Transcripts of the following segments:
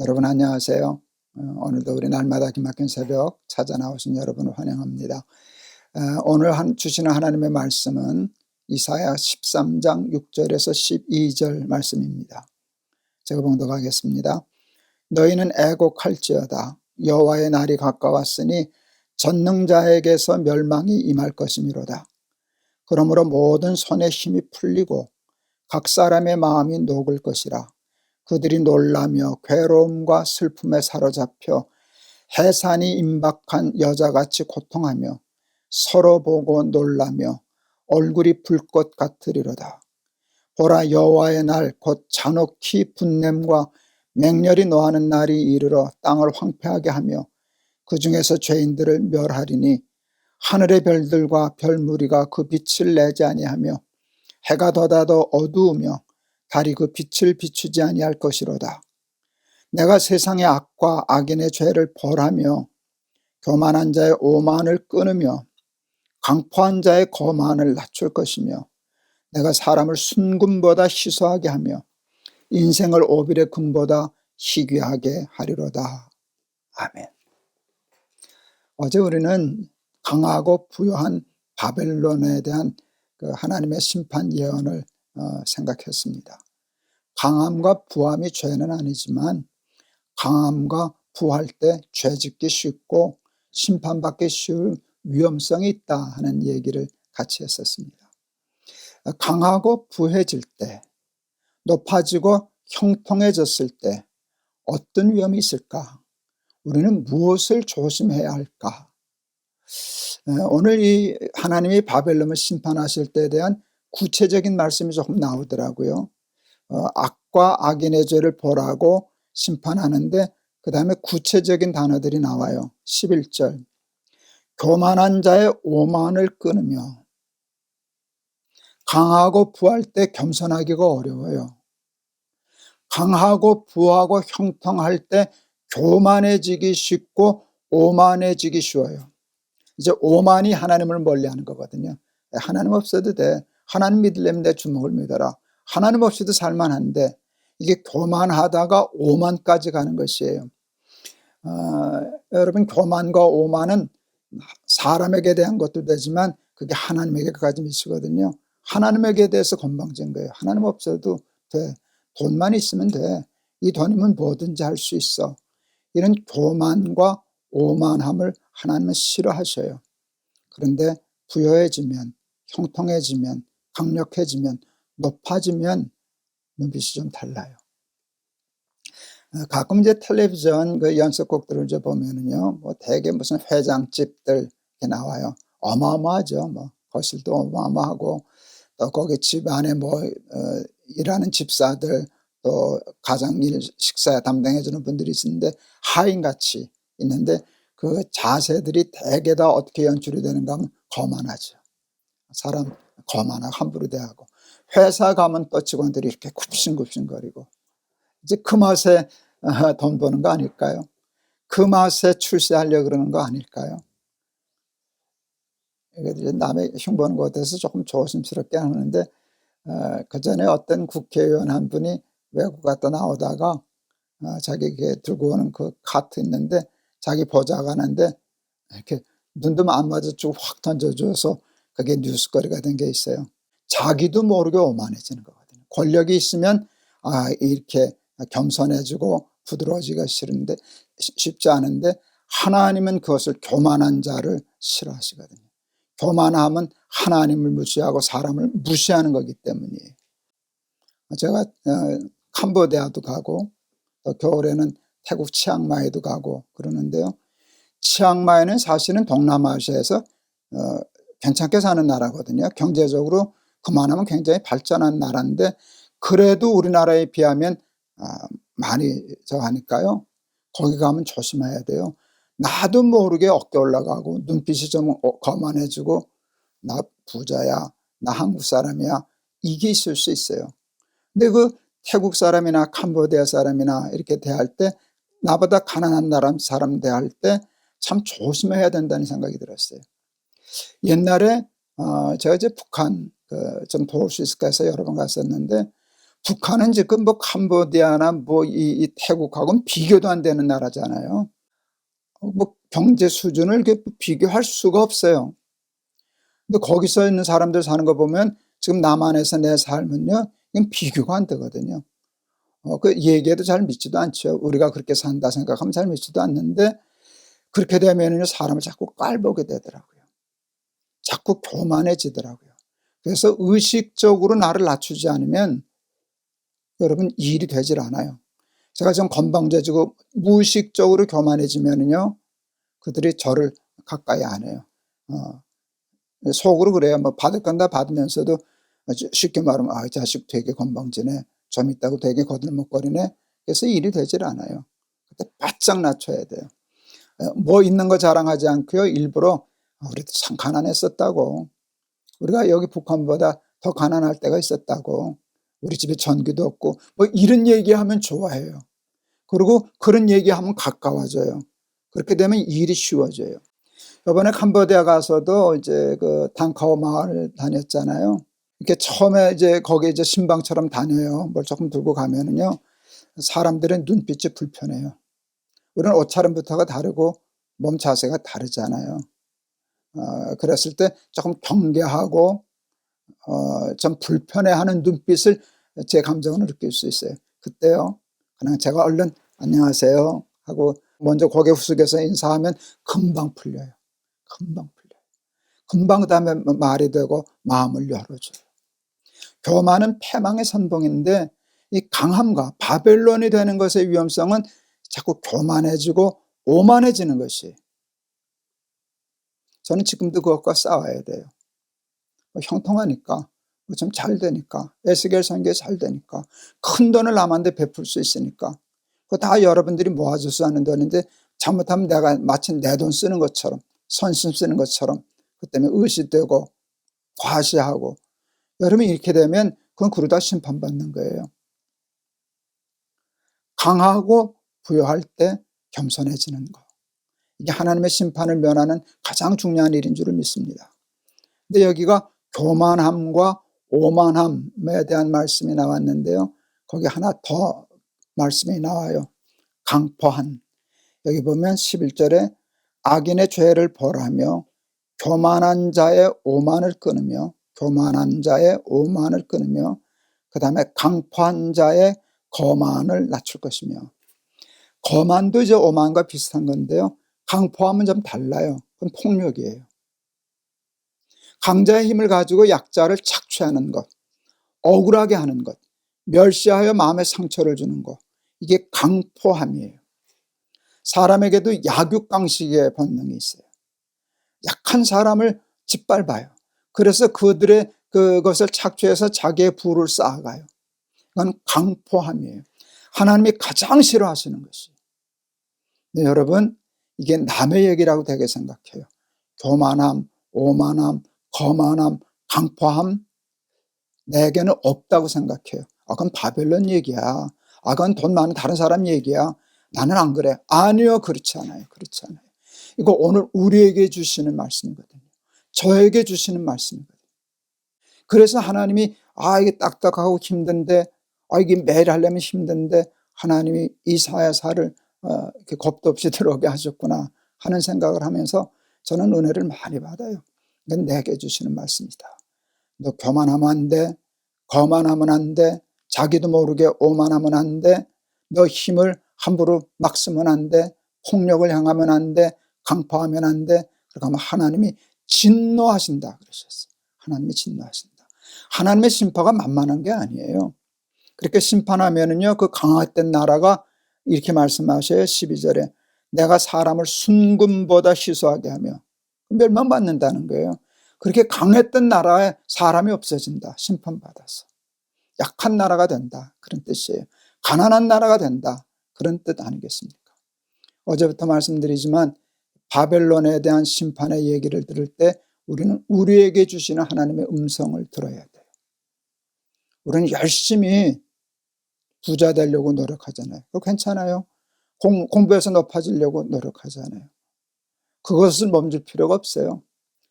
여러분 안녕하세요. 어, 오늘도 우리 날마다 기막힌 새벽 찾아 나오신 여러분을 환영합니다. 어, 오늘 한, 주시는 하나님의 말씀은 이사야 13장 6절에서 12절 말씀입니다. 제가 봉독하겠습니다. 너희는 애곡할지어다 여호와의 날이 가까웠으니 전능자에게서 멸망이 임할 것이미로다. 그러므로 모든 손의 힘이 풀리고 각 사람의 마음이 녹을 것이라. 그들이 놀라며 괴로움과 슬픔에 사로잡혀 해산이 임박한 여자같이 고통하며 서로 보고 놀라며 얼굴이 불꽃 같으리로다. 보라 여호와의 날 곧 잔혹히 분냄과 맹렬히 노하는 날이 이르러 땅을 황폐하게 하며 그 중에서 죄인들을 멸하리니 하늘의 별들과 별무리가 그 빛을 내지 아니하며 해가 돋아도 어두우며 달이 그 빛을 비추지 아니할 것이로다. 내가 세상의 악과 악인의 죄를 벌하며 교만한 자의 오만을 끊으며 강포한 자의 거만을 낮출 것이며 내가 사람을 순금보다 희소하게 하며 인생을 오빌의 금보다 희귀하게 하리로다. 아멘. 어제 우리는 강하고 부유한 바벨론에 대한 그 하나님의 심판 예언을 어, 생각했습니다. 강함과 부함이 죄는 아니지만 강함과 부할 때 죄짓기 쉽고 심판받기 쉬울 위험성이 있다 하는 얘기를 같이 했었습니다. 강하고 부해질 때, 높아지고 형통해졌을 때 어떤 위험이 있을까? 우리는 무엇을 조심해야 할까? 오늘 이 하나님이 바벨론을 심판하실 때에 대한 구체적인 말씀이 조금 나오더라고요. 어, 악과 악인의 죄를 벌하고 심판하는데 그 다음에 구체적인 단어들이 나와요. 11절. 교만한 자의 오만을 끊으며 강하고 부할 때 겸손하기가 어려워요. 강하고 부하고 형통할 때 교만해지기 쉽고 오만해지기 쉬워요. 이제 오만이 하나님을 멀리하는 거거든요. 하나님 없어도 돼. 하나님 믿으려면 내 주먹을 믿어라. 하나님 없이도 살만한데 이게 교만하다가 오만까지 가는 것이에요. 어, 여러분 교만과 오만은 사람에게 대한 것도 되지만 그게 하나님에게까지 미치거든요. 하나님에게 대해서 건방진 거예요. 하나님 없어도 돼. 돈만 있으면 돼. 이 돈이면 뭐든지 할 수 있어. 이런 교만과 오만함을 하나님은 싫어하셔요. 그런데 부여해지면, 형통해지면, 강력해지면 높아지면 눈빛이 좀 달라요. 어, 가끔 이제 텔레비전 그 연속곡들을 이제 보면은요, 뭐 대개 무슨 회장집들 이렇게 나와요. 어마어마하죠. 뭐 거실도 어마어마하고 또 거기 집 안에 뭐 어, 일하는 집사들 또 가정일 식사 담당해주는 분들이 있는데 하인같이 있는데 그 자세들이 대개 다 어떻게 연출이 되는가 하면 거만하죠. 사람 거만하고 함부로 대하고 회사 가면 또 직원들이 이렇게 굽신굽신거리고 이제 그 맛에 어, 돈 버는 거 아닐까요? 그 맛에 출세하려 그러는 거 아닐까요? 남의 흉보는 것에 대해서 조금 조심스럽게 하는데 어, 그 전에 어떤 국회의원 한 분이 외국 갔다 나오다가 어, 자기 들고 오는 그 카트 있는데 자기 보좌관한테 이렇게 눈도 안 마주치고 확 던져줘서 그게 뉴스거리가 된 게 있어요. 자기도 모르게 오만해지는 거거든요. 권력이 있으면 아 이렇게 겸손해지고 부드러워지기가 싫은데 쉽지 않은데 하나님은 그것을 교만한 자를 싫어하시거든요. 교만함은 하나님을 무시하고 사람을 무시하는 거기 때문이에요. 제가 어, 캄보디아도 가고 또 겨울에는 태국 치앙마이도 가고 그러는데요. 치앙마이는 사실은 동남아시아에서 어, 괜찮게 사는 나라거든요. 경제적으로 그만하면 굉장히 발전한 나라인데 그래도 우리나라에 비하면 아, 많이 저 하니까요. 거기 가면 조심해야 돼요. 나도 모르게 어깨 올라가고 눈빛이 좀 어, 거만해지고 나 부자야, 나 한국 사람이야 이게 있을 수 있어요. 근데 그 태국 사람이나 캄보디아 사람이나 이렇게 대할 때 나보다 가난한 나라 사람 대할 때 참 조심해야 된다는 생각이 들었어요. 옛날에 어, 제가 이제 북한 그 좀 도울 수 있을까 해서 여러 번 갔었는데 북한은 지금 뭐 캄보디아나 뭐 이 태국하고는 비교도 안 되는 나라잖아요. 어, 뭐 경제 수준을 비교할 수가 없어요. 근데 거기서 있는 사람들 사는 거 보면 지금 남한에서 내 삶은요, 이건 비교가 안 되거든요. 어, 그 얘기해도 잘 믿지도 않죠. 우리가 그렇게 산다 생각하면 잘 믿지도 않는데 그렇게 되면은 사람을 자꾸 깔보게 되더라고요. 자꾸 교만해지더라고요. 그래서 의식적으로 나를 낮추지 않으면 여러분 일이 되질 않아요. 제가 좀 건방져지고 무의식적으로 교만해지면은요, 그들이 저를 가까이 안 해요. 어, 속으로 그래요. 뭐 받을 건다 받으면서도 쉽게 말하면 아, 이 자식 되게 건방지네. 좀 있다고 되게 거들먹거리네. 그래서 일이 되질 않아요. 그때 바짝 낮춰야 돼요. 어, 뭐 있는 거 자랑하지 않고요. 일부러 아, 우리도 참 가난했었다고. 우리가 여기 북한보다 더 가난할 때가 있었다고. 우리 집에 전기도 없고 뭐 이런 얘기하면 좋아해요. 그리고 그런 얘기하면 가까워져요. 그렇게 되면 일이 쉬워져요. 이번에 캄보디아 가서도 이제 그 단카오 마을 다녔잖아요. 이렇게 처음에 이제 거기 이제 신방처럼 다녀요. 뭘 조금 들고 가면은요. 사람들의 눈빛이 불편해요. 우리는 옷차림부터가 다르고 몸 자세가 다르잖아요. 어, 그랬을 때 조금 경계하고 어, 좀 불편해하는 눈빛을 제 감정을 느낄 수 있어요. 그때요. 그냥 제가 얼른 안녕하세요 하고 먼저 고개 후숙여서 인사하면 금방 풀려요. 금방 풀려요. 금방 그 다음에 말이 되고 마음을 열어줘요. 교만은 패망의 선봉인데 이 강함과 바벨론이 되는 것의 위험성은 자꾸 교만해지고 오만해지는 것이 저는 지금도 그것과 싸워야 돼요. 뭐 형통하니까 뭐 좀 잘 되니까 에스겔 선교에 잘 되니까 큰 돈을 남한테 베풀 수 있으니까 그거 다 여러분들이 모아줘서 하는 돈인데 잘못하면 내가 마치 내돈 쓰는 것처럼 선심 쓰는 것처럼 그 때문에 의식되고 과시하고 여러분 이렇게 되면 그건 그러다 심판받는 거예요. 강하고 부여할 때 겸손해지는 거. 이게 하나님의 심판을 면하는 가장 중요한 일인 줄을 믿습니다. 근데 여기가 교만함과 오만함에 대한 말씀이 나왔는데요. 거기 하나 더 말씀이 나와요. 강포한. 여기 보면 11절에 악인의 죄를 벌하며 교만한 자의 오만을 끊으며 교만한 자의 오만을 끊으며 그 다음에 강포한 자의 거만을 낮출 것이며 거만도 이제 오만과 비슷한 건데요. 강포함은 좀 달라요. 그건 폭력이에요. 강자의 힘을 가지고 약자를 착취하는 것, 억울하게 하는 것, 멸시하여 마음에 상처를 주는 것, 이게 강포함이에요. 사람에게도 약육강식의 본능이 있어요. 약한 사람을 짓밟아요. 그래서 그들의 그것을 착취해서 자기의 부를 쌓아가요. 이건 강포함이에요. 하나님이 가장 싫어하시는 것이. 네, 여러분, 이게 남의 얘기라고 되게 생각해요. 교만함, 오만함, 거만함, 강포함, 내게는 없다고 생각해요. 아, 그건 바벨론 얘기야. 아, 그건 돈 많은 다른 사람 얘기야. 나는 안 그래. 아니요, 그렇지 않아요. 그렇지 않아요. 이거 오늘 우리에게 주시는 말씀이거든요. 저에게 주시는 말씀이거든요. 그래서 하나님이 아, 이게 딱딱하고 힘든데, 아, 이게 매일 하려면 힘든데, 하나님이 이사야사를 어, 이렇게 겁도 없이 들어오게 하셨구나 하는 생각을 하면서 저는 은혜를 많이 받아요. 이건 내게 주시는 말씀이다. 너 교만하면 안 돼. 거만하면 안 돼. 자기도 모르게 오만하면 안 돼. 너 힘을 함부로 막 쓰면 안 돼. 폭력을 향하면 안 돼. 강파하면 안 돼. 그러니까 하나님이 진노하신다 그러셨어요. 하나님이 진노하신다. 하나님의 심파가 만만한 게 아니에요. 그렇게 심판하면은요, 그 강화된 나라가 이렇게 말씀하셔요. 12절에. 내가 사람을 순금보다 희소하게 하며 멸망받는다는 거예요. 그렇게 강했던 나라에 사람이 없어진다. 심판받아서. 약한 나라가 된다. 그런 뜻이에요. 가난한 나라가 된다. 그런 뜻 아니겠습니까? 어제부터 말씀드리지만 바벨론에 대한 심판의 얘기를 들을 때 우리는 우리에게 주시는 하나님의 음성을 들어야 돼요. 우리는 열심히 부자 되려고 노력하잖아요. 그거 괜찮아요. 공, 공부해서 높아지려고 노력하잖아요. 그것을 멈출 필요가 없어요.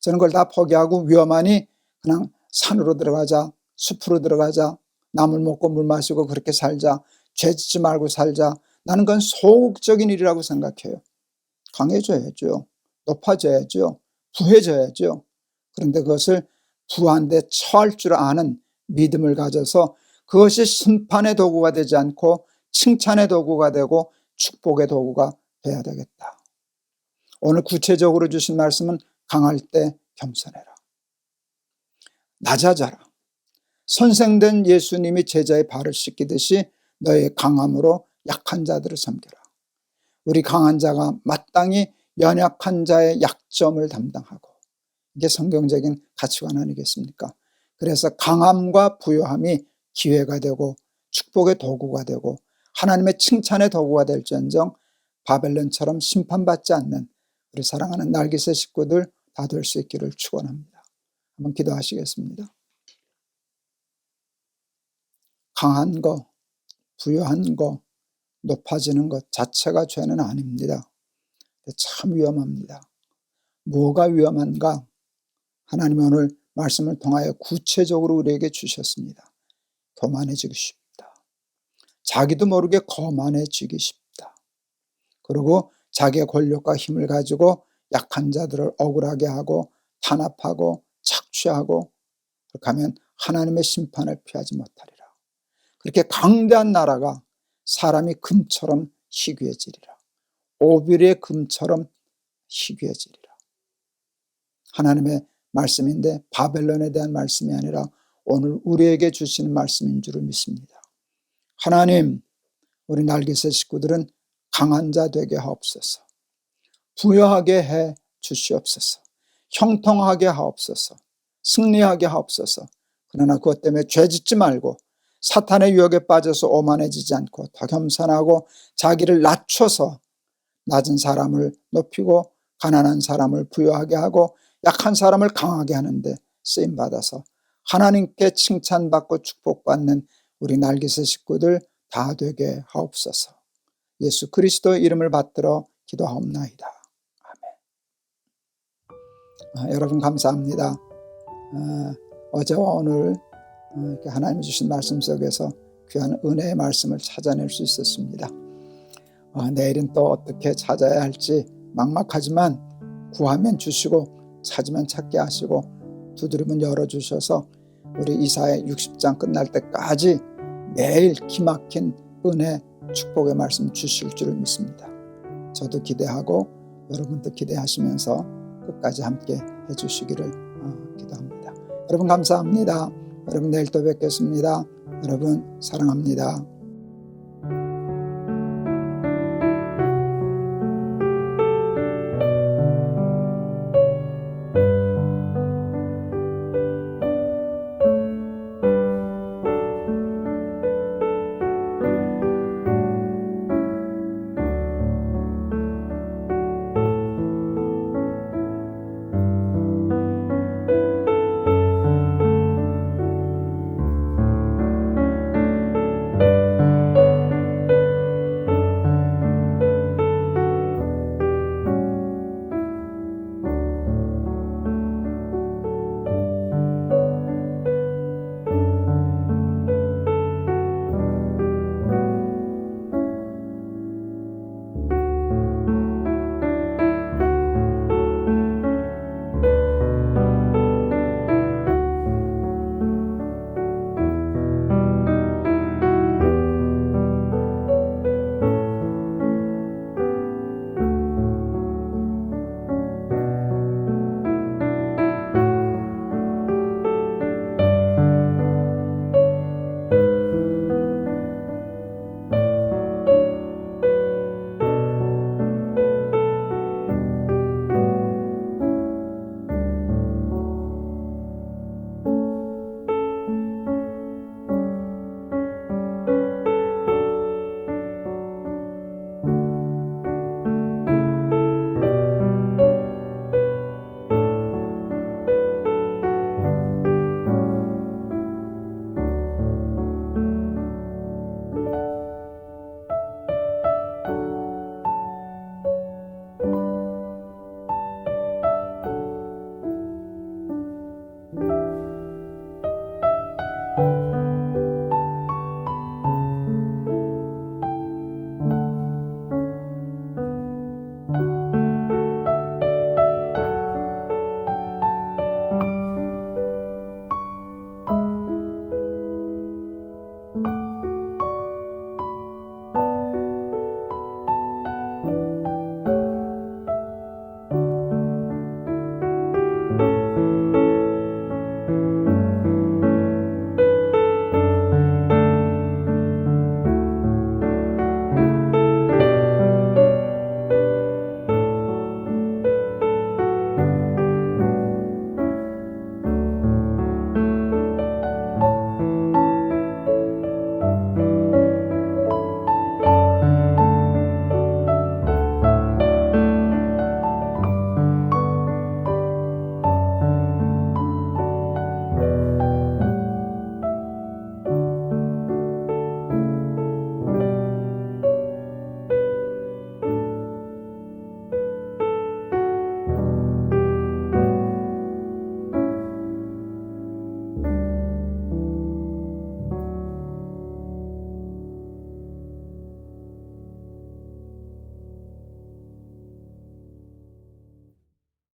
저는 그걸 다 포기하고 위험하니 그냥 산으로 들어가자, 숲으로 들어가자, 나물 먹고 물 마시고 그렇게 살자. 죄 짓지 말고 살자. 나는 그건 소극적인 일이라고 생각해요. 강해져야죠. 높아져야죠. 부해져야죠. 그런데 그것을 부한데 처할 줄 아는 믿음을 가져서 그것이 심판의 도구가 되지 않고 칭찬의 도구가 되고 축복의 도구가 돼야 되겠다. 오늘 구체적으로 주신 말씀은 강할 때 겸손해라. 낮아져라. 선생된 예수님이 제자의 발을 씻기듯이 너의 강함으로 약한 자들을 섬겨라. 우리 강한 자가 마땅히 연약한 자의 약점을 담당하고 이게 성경적인 가치관 아니겠습니까? 그래서 강함과 부요함이 기회가 되고 축복의 도구가 되고 하나님의 칭찬의 도구가 될지언정 바벨론처럼 심판받지 않는 우리 사랑하는 날개새 식구들 다 될 수 있기를 축원합니다. 한번 기도하시겠습니다. 강한 거, 부유한 거, 높아지는 것 자체가 죄는 아닙니다. 참 위험합니다. 뭐가 위험한가? 하나님 오늘 말씀을 통하여 구체적으로 우리에게 주셨습니다. 교만해지기 쉽다. 자기도 모르게 거만해지기 쉽다. 그리고 자기의 권력과 힘을 가지고 약한 자들을 억울하게 하고 탄압하고 착취하고 그렇게 하면 하나님의 심판을 피하지 못하리라. 그렇게 강대한 나라가 사람이 금처럼 희귀해지리라. 오빌의 금처럼 희귀해지리라. 하나님의 말씀인데 바벨론에 대한 말씀이 아니라 오늘 우리에게 주시는 말씀인 줄을 믿습니다. 하나님, 우리 날개새 식구들은 강한 자 되게 하옵소서. 부여하게 해 주시옵소서. 형통하게 하옵소서. 승리하게 하옵소서. 그러나 그것 때문에 죄 짓지 말고 사탄의 유혹에 빠져서 오만해지지 않고 더 겸손하고 자기를 낮춰서 낮은 사람을 높이고 가난한 사람을 부여하게 하고 약한 사람을 강하게 하는데 쓰임 받아서 하나님께 칭찬받고 축복받는 우리 날개새 식구들 다 되게 하옵소서. 예수 그리스도 이름을 받들어 기도하옵나이다. 아멘. 아, 여러분 감사합니다. 아, 어제와 오늘 어, 하나님 주신 말씀 속에서 귀한 은혜의 말씀을 찾아낼 수 있었습니다. 아, 내일은 또 어떻게 찾아야 할지 막막하지만 구하면 주시고 찾으면 찾게 하시고 두드리면 열어주셔서 우리 이사의 60장 끝날 때까지 매일 기막힌 은혜 축복의 말씀 주실 줄을 믿습니다. 저도 기대하고 여러분도 기대하시면서 끝까지 함께 해주시기를 어, 기도합니다. 여러분 감사합니다. 여러분 내일 또 뵙겠습니다. 여러분 사랑합니다.